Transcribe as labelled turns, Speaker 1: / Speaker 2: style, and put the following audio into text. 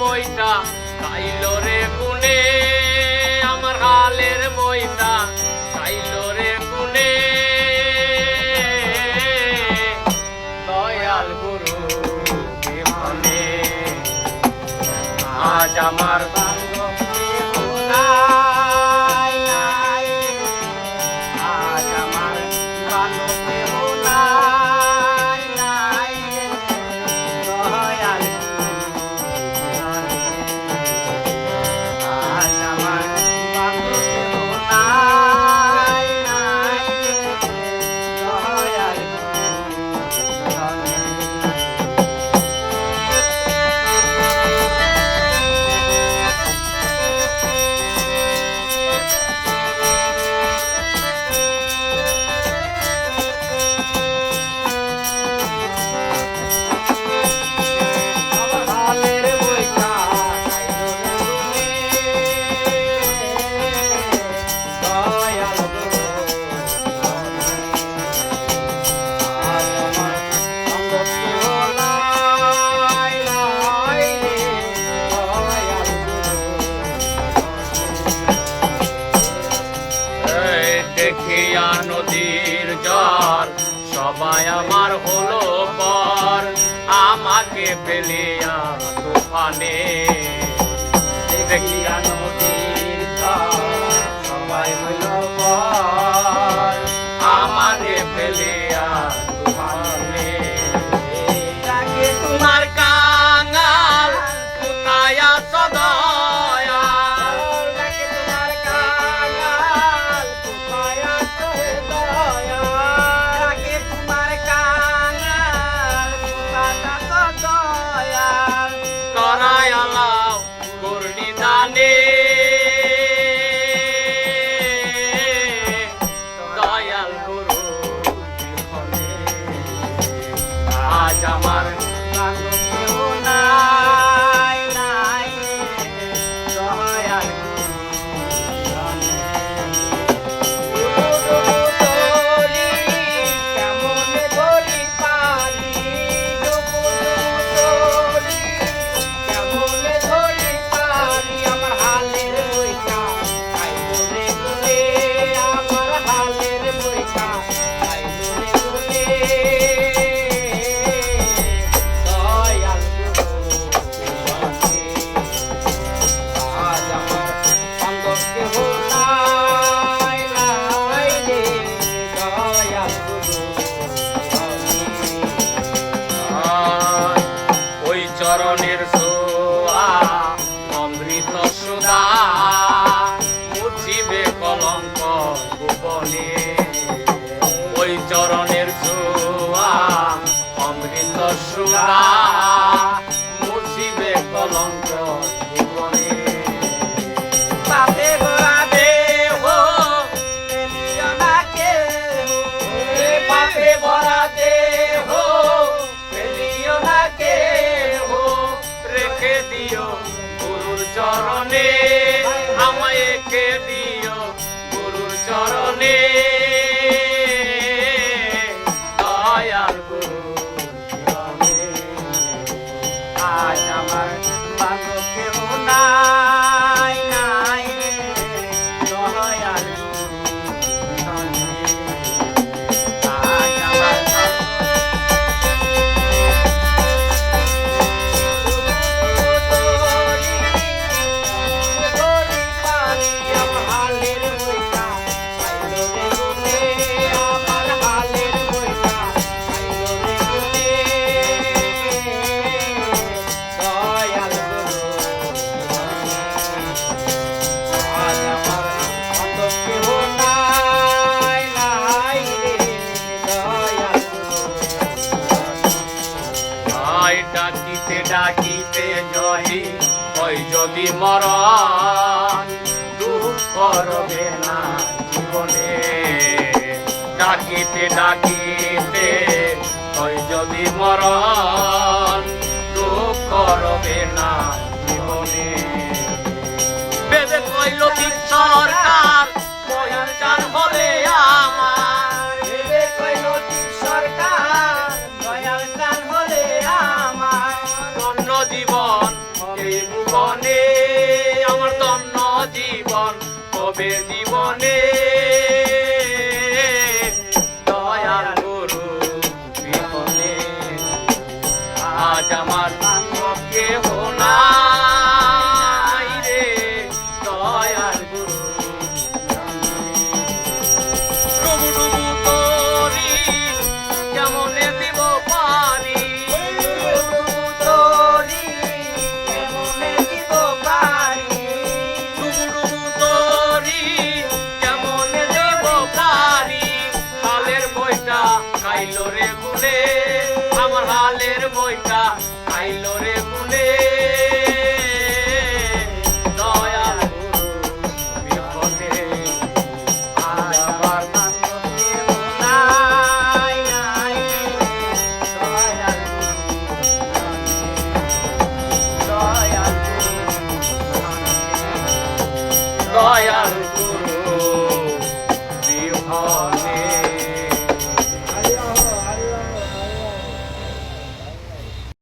Speaker 1: মইটা খাইল রে গুনে আমার হালের মইটা খাইল রে গুনে দয়াল গুরু মনে আজ আমার বাবা সবাই আমার হলো পর। আমাকে পেলিয়া তুফানে। দেখিয়া আমার কালো কেউ না 啊 ডাকিতে জহি ওই যদি মর দুঃখ করবে না জীবনে। ডাকিতে ডাকিতে ওই যদি মর দুঃখ করবে না জীবন এই ভুবনে আমার তন্ন জীবন কবে জীবনে দয়ার গুরু বিহনে আজ আমার আমার হালের বইটা আইলো রে।